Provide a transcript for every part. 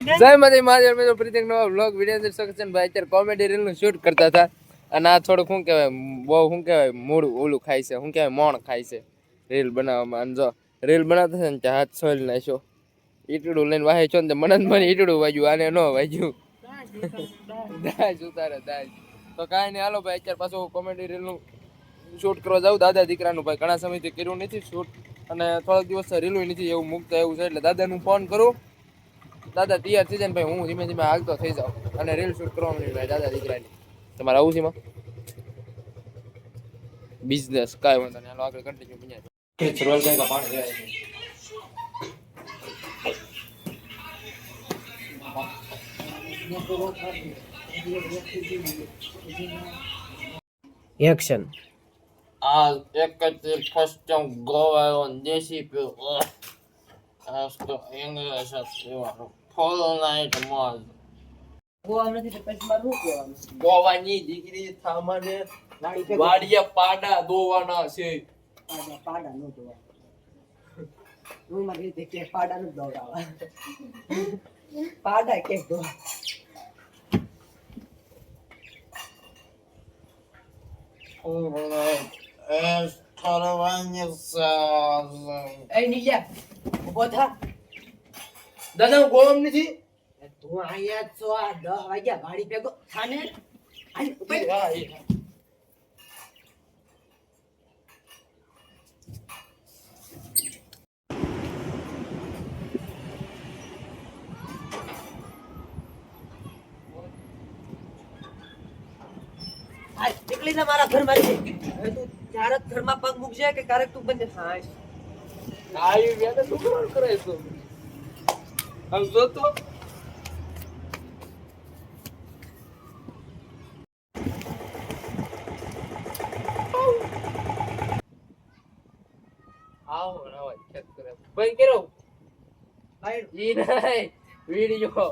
જય માતા મિત્રો પ્રીતિક નવા બ્લોગ વીડિયો સકશન ભાઈ અત્યારે કોમેડી રીલનું શૂટ કરતા હતા. અને આ થોડુંક શું કહેવાય, બહુ શું કહેવાય, મૂળ ઓલું ખાય છે, શું કહેવાય, મોણ ખાય છે રીલ બનાવવામાં. અને જો રીલ બનાવતા છે ને ત્યાં હાથ સોલ નાખ્યો. ઈટડું લઈને વાહે છો ને મને મને ઈટડું વાજ્યું આને ન વાજ્યું દાજ ઉતારે, દાજ. તો કાંઈ નહીં, હાલો ભાઈ, અત્યારે પાછું કોમેડી રીલનું શૂટ કરવા જાઉં. દાદા દીકરાનું ભાઈ ઘણા સમયથી કર્યું નથી શૂટ અને થોડાક દિવસ રીલું નથી, એવું મુકતા એવું છે, એટલે દાદાનું ફોન કરું. દાદા તૈયાર થઈ જાય ને ભાઈ હું ધીમે ધીમે આગતો થઈ જાઉં અને રીલ શૂટ કરવા માંડી ભાઈ દાદા દીકરાની. તમારે આવું છે બિઝનેસ કાંઈ વાંધો નહીં. આગળ કન્ટિન્યુ બન્યા રોલ કઈ પાણી જાય છે. એક્શન આ એક જ ફર્સ્ટ ગોવાયો દેશી પીવો તો ઇંગ્લિશ પીવાનો ફૂલ નાઇટ મોજ. ગોવા નથી તો પછી મારે શું ગોવાની દીકરી ભેગો વાડિયા પાડા દોવાના છે. પાડા પાડા નો જોવા હું મારી રીતે કે પાડા નું દોડાવા. પાડા કે દોડા Эй, નીજા ઊભો થા. દાદા હું ગોમ નથી? તું અહીંયા છો આ દસ વાગ્યા ગાડી ભેગો. ઉપર હાલ મારા ઘર મારી તું ઘર ઘરમાં પગ મૂકજે કે ક્યારેક તું બંને હા આવી ગયા તો શું કરવાનું કરે છે આમ જો તો આવો ને આવો ચેક કરે ભાઈ કેરો ભાઈ ઈ નહીં વિડિયો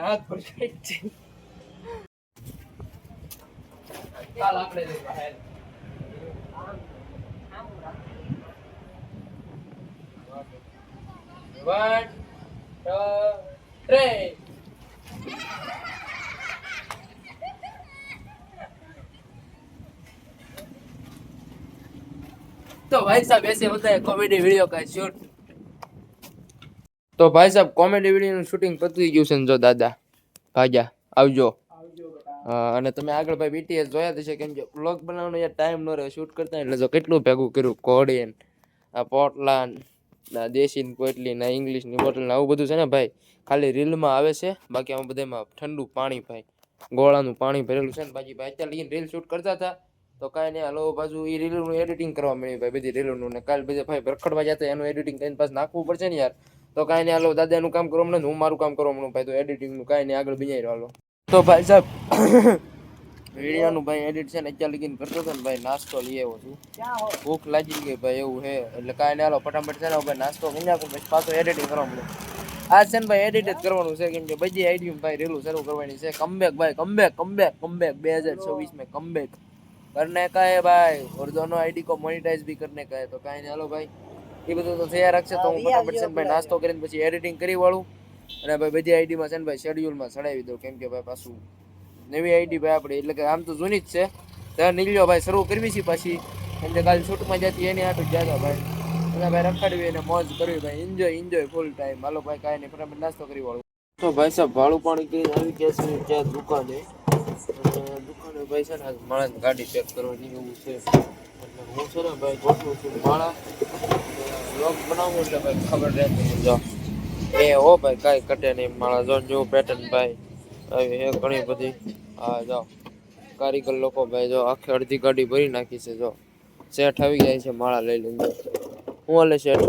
હાથ પર છે ચાલ આપણે જઈએ બહાર One, તો ભાઈ સાહેબ, એસે હોતા કોમેડી વીડિયો કા શૂટ તો ભાઈ સાહેબ કોમેડી વિડિયો નું શૂટિંગ પતી ગયું છે જો દાદા, ભાગ્યા, આવજો. અને તમે આગળ ભાઈ બીટીએસ જોયા છે કેમ કે બ્લોગ બનાવવાનો યાર ટાઈમ ન રહ્યો શૂટ કરતા એટલે જો કેટલું ભેગું કર્યું કોડિયન આ પોટલાન. ના દેશીની કોટલી ના ઇંગ્લિશની બોટલ ના આવું બધું છે ને ભાઈ, ખાલી રીલમાં આવે છે. બાકી આમાં બધામાં ઠંડુ પાણી ભાઈ, ગોળાનું પાણી ભરેલું છે ને બાકી ભાઈ, અત્યારે લઈને રીલ શૂટ કરતા હતા, તો કાંઈ નહીં, હલો, બાજુ એ રીલનું એડિટિંગ કરવા મળ્યું ભાઈ, બધી રીલોનું ને કાલ બધા ભાઈ રખડવા જતા એનું એડિટિંગ કરીને પાછું નાખવું પડશે ને યાર. તો કાંઈ નહીં, હાલો, દાદાનું કામ કરવા મળે ને હું મારું કામ કરવા મળું ભાઈ, તો એડિટિંગનું કાંઈ નહીં, આગળ બિજાઈ હાલો. તો ભાઈ સાહેબ રેડિયાનું ભાઈ એડિટ છે ને અત્યારે લગીને કરતો હતો ને ભાઈ નાસ્તો લઈ આવ્યો છું. ભૂખ લાગી ગઈ ભાઈ એવું હે એટલે કાંઈ ના ફટાફટ છે ને ભાઈ નાસ્તો કરી નાખું પછી પાછો એડિટ કરવા મળે. આ છે ને ભાઈ એડિટ જ કરવાનું છે કેમ કે બધી આઈડીઓ ભાઈ રેલું શરૂ કરવાની છે. કમબેક ભાઈ કમબેક કમબેક કમબેક બે હજાર ચોવીસ મેં કમબેક કરને કહે ભાઈ ઓર આઈડી કો મોનિટાઇઝ બી કરને કહે તો કાંઈ ચાલો ભાઈ. એ બધું તો થયા રાખશે તો હું ફટાફટ છે ભાઈ નાસ્તો કરીને પછી એડિટિંગ કરી વાળું. અને ભાઈ બધી આઈડીમાં છે ને ભાઈ શેડ્યુલમાં ચડાવી દઉં કેમ કે ભાઈ પાછું નવી આઈડી ભાઈ આપણે, એટલે કે આમ તો જૂની જ છે. ત્યાં નીલ્યો ભાઈ શરૂ કરવી છે પાછી. કે કાલે છૂટમાં જતી એની હાટું જતા ભાઈ. અને ભાઈ રખાડવી અને મોજ કરવી ભાઈ. એન્જોય એન્જોય ફૂલ ટાઈમ હાલો ભાઈ, કાંઈ નહીં. ફટાફટ નાસ્તો કરી વાળું. તો ભાઈ સાહેબ, ભાડું પાણી કરીને આવી ગયા છે? ત્યાં દુકાને. દુકાને ભાઈ છે ને માણસ ગાડી ચેક કરવાની એવું છે. એટલે હું છે ને ભાઈ ગોઠવું છું માળા. બ્લોગ બનાવું એટલે ભાઈ ખબર રહેતી જો. એ હો ભાઈ, કાંઈ કટે નહીં. માળા જો જો પેટર્ન ભાઈ. આવી એ ઘણી બધી. હા, જો. કારીગર લોકો ભાઈ જો આખી અડધી ગાડી ભરી નાખી છે, જો. શેઠ આવી જાય છે, માળા લઈ લઈને હું હાલે શેઠ?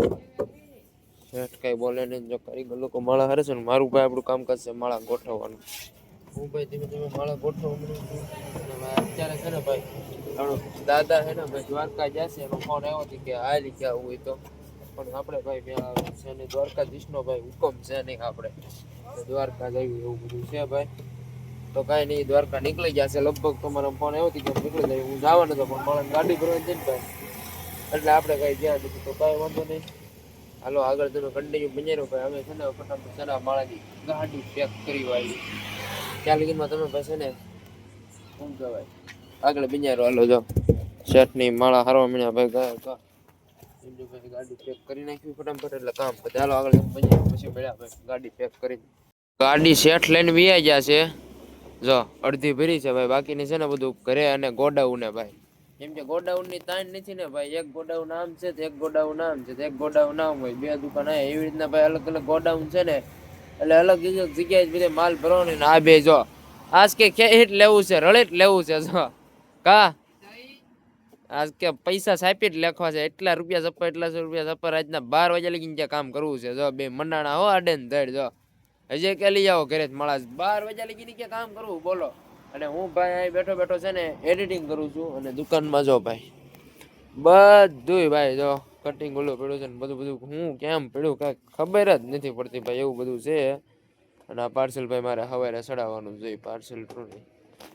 શેઠ કઈ બોલે નહીં, જો કારીગર લોકો માળા હારે છે ને, મારું ભાઈ આપણું કામકાજ છે માળા ગોઠવવાનું. હું ભાઈ ધીમે ધીમે માળા ભાઈ અત્યારે છે ને ભાઈ દાદા છે ને ભાઈ દ્વારકા જશે એનો ફોન આવ્યો હતો કે હાલી ગયા હોય તો. પણ આપણે ભાઈ છે ને દ્વારકાધીશનો ભાઈ હુકમ છે નહીં આપણે. દ્વારકા જવું એવું બધું છે ભાઈ. તો કાંઈ નહીં, દ્વારકા નીકળી ગયા છે લગભગ તમારો ફોન એવો કે નીકળી જાય. હું જવાનો નતો પણ મારે ગાડી ભરવાની છે ને ભાઈ. એટલે આપણે કાંઈ ગયા નથી. તો કાંઈ વાંધો નહીં. હાલો, આગળ તમે કન્ટિન્યુ બન્યા ભાઈ, અમે છે ને ફટાફટ સડા માળાની ગાડી પેક કરી વાળી. ત્યાં લગીમાં તમે ભાઈ ને શું કહેવાય? આગળ બિન્યારો હાલો, જો. શર્ટની માળા હારવા મળ્યા ભાઈ ગયા ગાડી પેક કરી નાખ્યું ફટાફટ. એટલે કામ પછી હાલો, આગળ પછી મળ્યા ગાડી પેક કરી. ગાડી શેઠ લઈને વિયા ગયા છે જો, અડધી ભરી છે ભાઈ, બાકીની છે ને બધું ઘરે અને ગોડાઉન ભાઈ. કેમ કે ગોડાઉનની તાણ નથી ને ભાઈ, એક ગોડાઉન આમ છે તો એક ગોડાઉન આમ છે તો એક ગોડાઉન આમ હોય. બે દુકાન આ એવી રીતના ભાઈ અલગ અલગ ગોડાઉન છે ને, એટલે અલગ અલગ જગ્યાએ બધે માલ ભરવાનો ને આ બે જો. આજ કે ખેટ લેવું છે, રળેટ લેવું છે, જો. કા? આજ કે પૈસા સાપી જ લેખવા છે, એટલા રૂપિયા સપ્પા એટલા રૂપિયા સપ્પા આજના બાર વાગ્યા લગીને ત્યાં કામ કરવું છે, જો. બે મંડાણા હો આડે ને ધડ, જો. હજી કે લઈ આવો ઘરે માળા બાર વાગ્યા લગીને ક્યાં કામ કરવું, બોલો. અને હું ભાઈ અહીં બેઠો બેઠો છે ને એડિટિંગ કરું છું અને દુકાનમાં જો ભાઈ. બધુંય ભાઈ જો કટિંગ ઓલું પડ્યું છે ને બધું બધું. હું કેમ પડ્યું કાંઈ ખબર જ નથી પડતી ભાઈ એવું બધું છે. અને આ પાર્સલ ભાઈ મારે સવારે ચડાવવાનું જોઈએ પાર્સલ ટ્રુની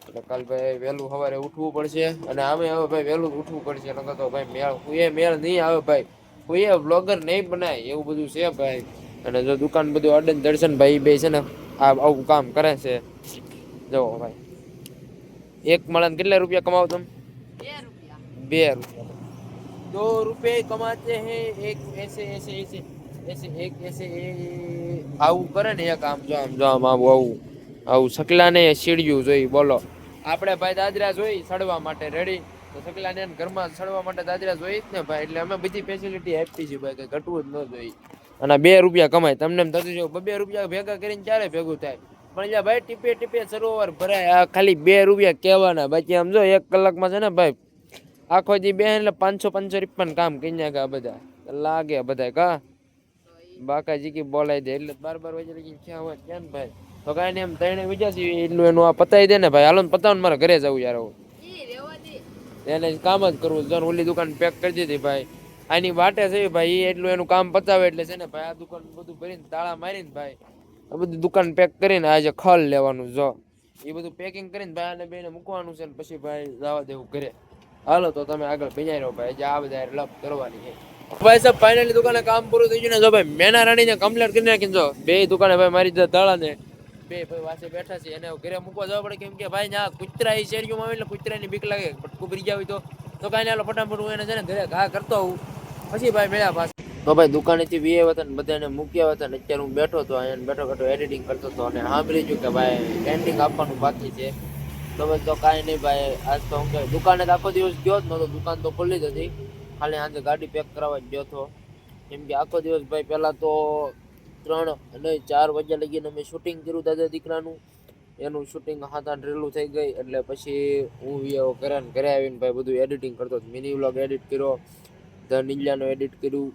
એટલે કાલ ભાઈ વહેલું સવારે ઉઠવું પડશે અને આમે હવે ભાઈ વહેલું ઉઠવું પડશે, નકર તો ભાઈ મેળ હું મેળ નહીં આવે ભાઈ. હું એ બ્લોગર નહીં બનાય, એવું બધું છે ભાઈ. અને જો દુકાન બધું અડન દર્શનભાઈ બે છે ને આવું કામ કરે છે. જો ભાઈ. એક મળે કેટલા રૂપિયા કમાવો તમે? બે રૂપિયા. દો રૂપિયા કમાતે હે એક એસે એસે એસે એસે એક એસે આવું કરે ને એક આમ જો આમ જો આમ આવું આવું. આવું સકલાને સીડિયું જોઈ બોલો. આપણે ભાઈ દાદરા જોઈ સડવા માટે રેડી તો સકલાને ઘરમાં સડવા માટે દાદરા જોઈ ને ભાઈ. એટલે અમે બધી ફેસિલિટી આપી છે ભાઈ કંઈ ઘટવું જ ન જોઈએ. અને બે રૂપિયા કમાય. તમને એમ થતું છે બે રૂપિયા ભેગા કરીને ક્યારે ભેગું થાય? પણ ભાઈ ટીપે ટીપે સરોવર ભરાય. આ ખાલી બે રૂપિયા કહેવાના. બાકી આમ જો એક કલાકમાં છે ને ભાઈ આખો દી બે એટલે પાંચસો પાંચસો રૂપિયા કામ કરી નાખ્યા બધા. લાગે બધા કા? બાકાજી કે બોલાઈ દે. એટલે બાર બાર વાગે લગી ક્યાં હોય ક્યાં ને ભાઈ? તો કાંઈ નહીં એમ ત્રણે વિચારશે એટલું એનું આ પતાવી દે ને ભાઈ. હાલો ને પતાવું મારે ઘરે જવું યાર એને કામ જ કરવું જો ઓલી દુકાન પેક કરી દીધી ભાઈ. આની વાટે છે ભાઈ એટલું એનું કામ પતાવે એટલે છે ને ભાઈ, આ દુકાન બધું ભરીને તાળા મારીને ભાઈ, આ બધું દુકાન પેક કરીને આજે ખલ લેવાનું જો. એ બધું પેકિંગ કરીને ભાઈ આને બેને મૂકવાનું છે ને પછી ભાઈ જવા દેવું ઘરે. હાલો તો તમે આગળ ભેજાઈ રહો ભાઈ આ બધા લપ કરવાની છે. ભાઈ સાહેબ ફાઇનલી દુકાને કામ પૂરું થઈ ગયું ને જો ભાઈ, મેના રાણીને કમ્પ્લેટ કરી નાખીને જો, બે દુકાને ભાઈ મારી દીધા તાળા ને બે ભાઈ વાસે બેઠા છે, એને ઘરે મૂકવા જવા પડે કેમ કે ભાઈ ના, કુતરા એ શેરીઓમાં આવે એટલે કુતરાની બીક લાગે પટકું ભરી ગયા તો. તો કાંઈ ને ફટાફટ હું એને છે ને ઘરે ઘા કરતો હોઉં. પછી ભાઈ મેળા પાછા. તો ભાઈ દુકાનેથી વીએ હતા ને બધાને મૂક્યા હતા ને અત્યારે હું બેઠો હતો અહીંયા બેઠો બેઠો એડિટિંગ કરતો હતો અને સાંભળી ગયું કે ભાઈ એન્ડિંગ આપવાનું બાકી છે. તો ભાઈ તો કાંઈ નહીં ભાઈ, આજ તો હું કે દુકાને તો આખો દિવસ ગયો જ નહોતો, દુકાન તો ખુલ્લી જ હતી. ખાલી આજે ગાડી પેક કરાવવા ગયો હતો. કેમ કે આખો દિવસ ભાઈ પહેલાં તો ત્રણ અને ચાર વાગ્યા લગીને મેં શૂટિંગ કર્યું દાદા દીકરાનું. એનું શૂટિંગ હાથ આઠ રેલું થઈ ગઈ, એટલે પછી હું વિયો કર્યા ને ઘરે આવીને ભાઈ બધું એડિટિંગ કરતો મિની વ્લોગ એડિટ કર્યો. ધ નિંજાનું એડિટ કર્યું.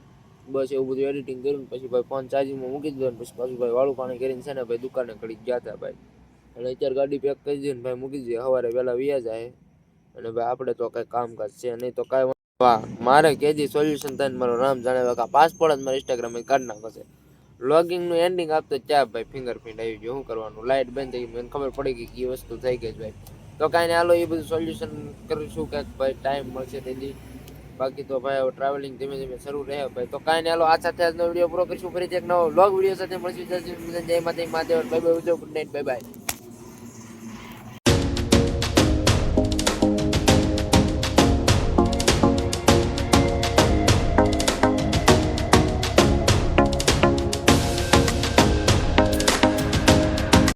બસ એવું બધું એડિટિંગ કર્યું પછી ભાઈ ફોન ચાર્જિંગમાં મૂકી દીધો ને પછી પાછું ભાઈ વાળું પાણી કરીને છે ને ભાઈ દુકાને ઘડી ગયા હતા ભાઈ. અને અત્યારે ગાડી પેક કરી દીધી ને ભાઈ મૂકી દીધી. સવારે વહેલા વ્યા જાય. અને ભાઈ આપણે તો કાંઈ કામકાજ છે નહીં તો કાંઈ મારે કેજી સોલ્યુશન થાય ને મારો નામ જાણે કે પાસપોર્ટ જ મારે ઇન્સ્ટાગ્રામ કાઢ નાખો છે. લોગિંગનું એન્ડિંગ આપતો ચા ભાઈ ફિંગરપ્રિન્ટ આવી ગયું. શું કરવાનું? લાઇટ બંધ થઈ ગઈ. મને ખબર પડી ગઈ કે એ વસ્તુ થઈ ગઈ ભાઈ. તો કાંઈ ને હાલો એ બધું સોલ્યુશન કરીશું કે ભાઈ ટાઈમ મળશે તેથી બાકી તો ભાઈ ટ્રાવેલિંગ ધીમે ધીમે શરૂ રહે ભાઈ. તો કાંઈ નહીં, હાલો, આ સાથે આજનો વીડિયો પૂરો કરીશું. ફરીથી એક નવો વ્લોગ વીડિયો સાથે મળશું. જય માતા Mahadev bye bye good night bye bye